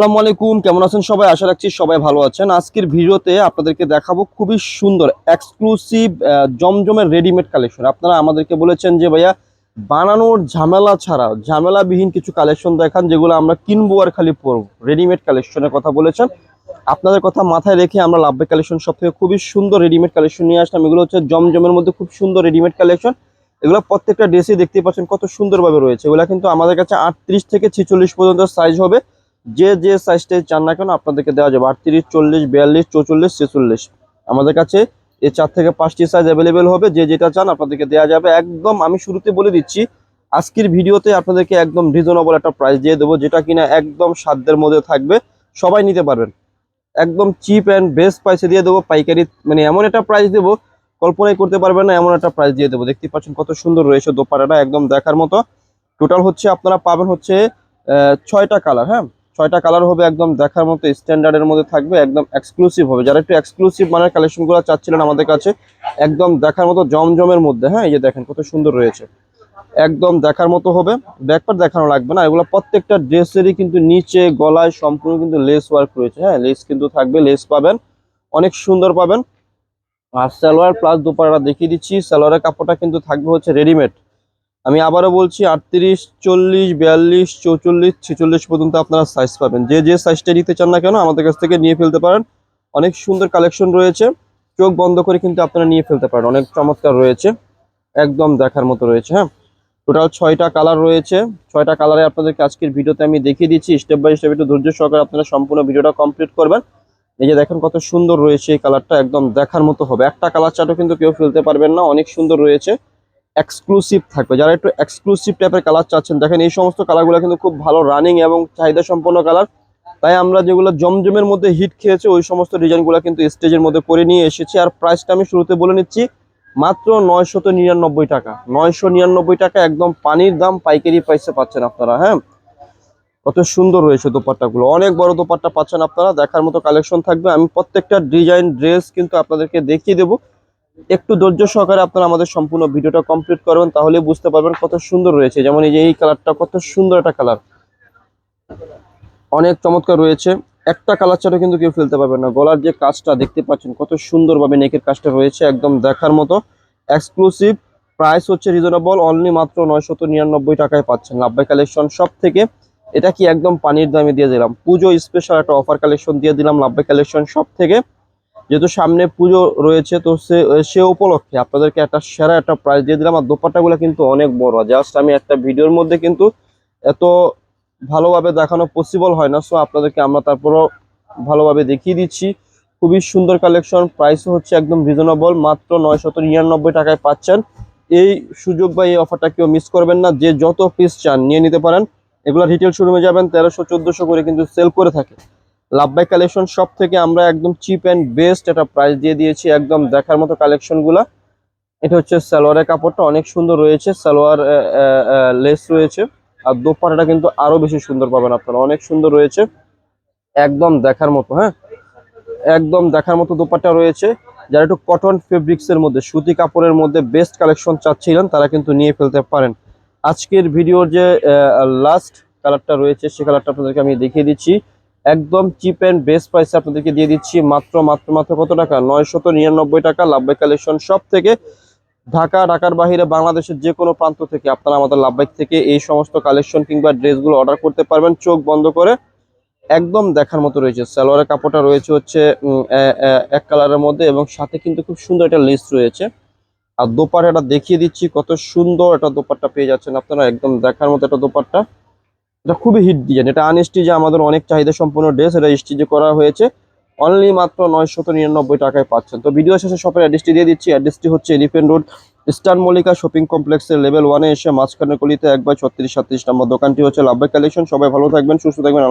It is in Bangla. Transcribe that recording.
আসসালামু আলাইকুম, কেমন আছেন সবাই? আশা রাখছি সবাই ভালো আছেন। আজকের ভিডিওতে আপনাদেরকে দেখাবো খুবই সুন্দর এক্সক্লুসিভ জমজমের রেডিমেড কালেকশন আপনারা আমাদেরকে বলেছেন যে, ভাইয়া, বানানোর ঝামেলা ছাড়া, ঝামেলাবিহীন কিছু কালেকশন দেখান, যেগুলো আমরা কিনবো আর খালি পরবো। রেডিমেড কালেকশনের কথা বলেছেন। আপনাদের কথা মাথায় রেখে আমরা লাভবে কালেকশন সব থেকে খুবই সুন্দর রেডিমেড কালেকশন নিয়ে আসলাম। এগুলো হচ্ছে জমজমের মধ্যে খুব সুন্দর রেডিমেড কালেকশন এগুলো প্রত্যেকটা ড্রেসে দেখতে পাচ্ছেন কত সুন্দরভাবে রয়েছে। এগুলো কিন্তু আমাদের কাছে আটত্রিশ থেকে ছেচল্লিশ পর্যন্ত সাইজ হবে। যে যে সাইজটাই চান না কেন আপনাদেরকে দেওয়া যাবে। আটত্রিশ, চল্লিশ, বিয়াল্লিশ, চৌচল্লিশ, ছেচল্লিশ। আমাদের কাছে এই চার থেকে পাঁচটি সাইজ অ্যাভেলেবেল হবে। যে যেটা চান আপনাদেরকে দেওয়া যাবে। একদম আমি শুরুতে বলে দিচ্ছি, আজকের ভিডিওতে আপনাদেরকে একদম রিজনেবল একটা প্রাইস দিয়ে দেবো, যেটা কিনা একদম সাধ্যের মধ্যে থাকবে। সবাই নিতে পারবেন। একদম চিপ অ্যান্ড বেস্ট প্রাইসে দিয়ে দেবো, পাইকারি মানে এমন একটা প্রাইস দেবো, কল্পনাই করতে পারবেন না, এমন একটা প্রাইস দিয়ে দেবো। দেখতে পাচ্ছেন কত সুন্দর রয়েছে দোপাটাটা একদম দেখার মতো। টোটাল হচ্ছে আপনারা পাবেন হচ্ছে ছয়টা কালার হ্যাঁ? ছয়টা কালার হবে একদম দেখার মতো স্ট্যান্ডার্ডের মধ্যে থাকবে, একদম এক্সক্লুসিভ হবে। যারা একটু এক্সক্লুসিভ মানের কালেকশনগুলো চাচ্ছিলেন আমাদের কাছে, একদম দেখার মতো জমজমের মধ্যে হ্যাঁ এই যে দেখেন কত সুন্দর রয়েছে। একদম দেখার মতো হবে ব্যাকপার দেখানো লাগবে না, এগুলো প্রত্যেকটা ড্রেসেরই কিন্তু নিচে, গলায় সম্পূর্ণ কিন্তু লেস ওয়ার্ক রয়েছে হ্যাঁ লেস কিন্তু থাকবে লেস পাবেন, অনেক সুন্দর পাবেন। আর সালোয়ার প্লাস দুপাড়া দেখিয়ে দিচ্ছি, সালোয়ারের কাপড়টা কিন্তু থাকবে হচ্ছে রেডিমেড আমি আবারও বলছি, আটত্রিশ, চল্লিশ, বিয়াল্লিশ, চৌচল্লিশ, ছেচল্লিশ পর্যন্ত আপনারা সাইজ পাবেন। যে যে সাইজটা নিতে চান না কেন, আমাদের কাছ থেকে নিয়ে ফেলতে পারেন। অনেক সুন্দর কালেকশন রয়েছে। চোখ বন্ধ করে কিন্তু আপনারা নিয়ে ফেলতে পারেন। অনেক চমৎকার রয়েছে। একদম দেখার মতো রয়েছে হ্যাঁ? টোটাল ছয়টা কালার রয়েছে। ছয়টা কালারে আপনাদেরকে আজকের ভিডিওতে আমি দেখিয়ে দিচ্ছি। স্টেপ বাই স্টেপ একটু ধৈর্য সহকারে আপনারা সম্পূর্ণ ভিডিওটা কমপ্লিট করবেন। এই যে দেখেন কত সুন্দর রয়েছে এই কালারটা একদম দেখার মতো হবে। একটা কালার চাটও কিন্তু কেউ ফেলতে পারবেন না। অনেক সুন্দর রয়েছে। এক্সক্লুসিভ থাকবে। যারা একটু এক্সক্লুসিভ টাইপের কালার চাচ্ছেন, দেখেন এই সমস্ত কালারগুলো কিন্তু খুব ভালো রানিং এবং চাহিদা সম্পন্ন কালার তাই আমরা যেগুলো জমজমের মধ্যে হিট খেয়েছে, ওই সমস্ত ডিজাইনগুলো কিন্তু স্টেজের মধ্যে করে নিয়ে এসেছি। আর প্রাইসটা আমি শুরুতে বলে নিচ্ছি, মাত্র নয়শত নিরানব্বই টাকা। নয়শো নিরানব্বই টাকা একদম পানির দাম, পাইকারি প্রাইসে পাচ্ছেন আপনারা হ্যাঁ? কত সুন্দর রয়েছে দোপাট্টাগুলো অনেক বড় দোপাট্টা পাচ্ছেন আপনারা, দেখার মতো কালেকশন থাকবে। আমি প্রত্যেকটা ডিজাইন ড্রেস কিন্তু আপনাদেরকে দেখিয়ে দেবো। একটু ধৈর্য সহকারে আপনারা আমাদের সম্পূর্ণ ভিডিওটা কমপ্লিট করবেন, তাহলে বুঝতে পারবেন কত সুন্দর রয়েছে। যেমন এই যে এই কালারটা কত সুন্দর একটা কালার অনেক চমৎকার রয়েছে। একটা কালার ছাড়া কিন্তু কেউ ফেলতে পারবেন না। গলার যে কাজটা দেখতে পাচ্ছেন, কত সুন্দরভাবে নেকের কাজটা রয়েছে একদম দেখার মতো। এক্সক্লুসিভ প্রাইস হচ্ছে রিজনেবল অনলি মাত্র নয়শত নিরানব্বই টাকায় পাচ্ছেন। লাভবাই কালেকশন সব থেকে এটা কি একদম পানির দামে দিয়ে দিলাম। পুজো স্পেশাল একটা অফার কালেকশন দিয়ে দিলাম। লাভবাই কালেকশন সব থেকে যেহেতু সামনে পুজো রয়েছে, তো সে সে উপলক্ষে আপনাদেরকে একটা সেরা একটা প্রাইস দিয়ে দিলাম। আর দোপাট্টাগুলো কিন্তু অনেক বড়। জাস্ট আমি একটা ভিডিওর মধ্যে কিন্তু এত ভালোভাবে দেখানো পসিবল হয় না সো আপনাদেরকে আমরা তারপরও ভালোভাবে দেখিয়ে দিচ্ছি। খুবই সুন্দর কালেকশন প্রাইসও হচ্ছে একদম রিজনেবল মাত্র নয়শত নিরানব্বই টাকায় পাচ্ছেন। এই সুযোগ বা এই অফারটা কেউ মিস করবেন না, যে যত পিস চান, নিয়ে নিতে পারেন। এগুলো রিটেল শোরুমে যাবেন, তেরোশো, চোদ্দোশো করে কিন্তু সেল করে থাকে। লাভবাই কালেকশন সব থেকে আমরা একদম চিপ অ্যান্ড বেস্ট একটা প্রাইস দিয়ে দিয়েছি একদম দেখার মতো কালেকশনগুলা। এটা হচ্ছে সালোয়ারের কাপড়টা অনেক সুন্দর রয়েছে, সালোয়ার লেস রয়েছে। আর দোপাট্টাটা কিন্তু আরও বেশি সুন্দর পাবেন আপনারা, অনেক সুন্দর রয়েছে। একদম দেখার মতো হ্যাঁ? একদম দেখার মতো দোপাটা রয়েছে। যারা একটু কটন ফেব্রিক্স এর মধ্যে, সুতি কাপড়ের মধ্যে বেস্ট কালেকশন চাচ্ছিলেন, তারা কিন্তু নিয়ে ফেলতে পারেন। আজকের ভিডিওর যে লাস্ট কালারটা রয়েছে, সে কালারটা আপনাদেরকে আমি দেখিয়ে দিচ্ছি। একদম চিপ অ্যান্ড বেস্ট প্রাইসে আপনাদেরকে দিয়ে দিচ্ছি মাত্র মাত্র মাত্র কত টাকা? নয়শত নিরানব্বই টাকা লাভবাই কালেকশন সব থেকে ঢাকা, ঢাকার বাইরে বাংলাদেশের যে কোনো প্রান্ত থেকে আপনারা আমাদের লাভবাইক থেকে এই সমস্ত কালেকশন কিংবা ড্রেসগুলো অর্ডার করতে পারবেন। চোখ বন্ধ করে একদম দেখার মতো রয়েছে। সালোয়ারের কাপড়টা রয়েছে হচ্ছে এক কালারের মধ্যে এবং সাথে কিন্তু খুব সুন্দর একটা লিস্ট রয়েছে। আর দোপাট্টাটা দেখিয়ে দিচ্ছি কত সুন্দর একটা দোপাট্টা পেয়ে যাচ্ছেন আপনারা। একদম দেখার মতো একটা দোপাট্টা। এটা খুবই হিট ডিজাইন এটা আনস্টিজে আমাদের অনেক চাহিদা সম্পূর্ণ ড্রেস এটা স্টিজে করা হয়েছে অনলি মাত্র নয়শত নিরানব্বই টাকায় পাচ্ছেন। তো ভিডিও শেষে শপের অ্যাড্রেসটি দিয়ে দিচ্ছি। অ্যাড্রেসটি হচ্ছে elephant road eastern Mallika shopping কমপ্লেক্সের লেভেল ওয়ানে এসে মাঝখানে গলিতে একবার ছত্রিশ সাতত্রিশ নম্বর দোকানটি হচ্ছে লাভবাই কালেকশন সবাই ভালো থাকবেন, সুস্থ থাকবেন।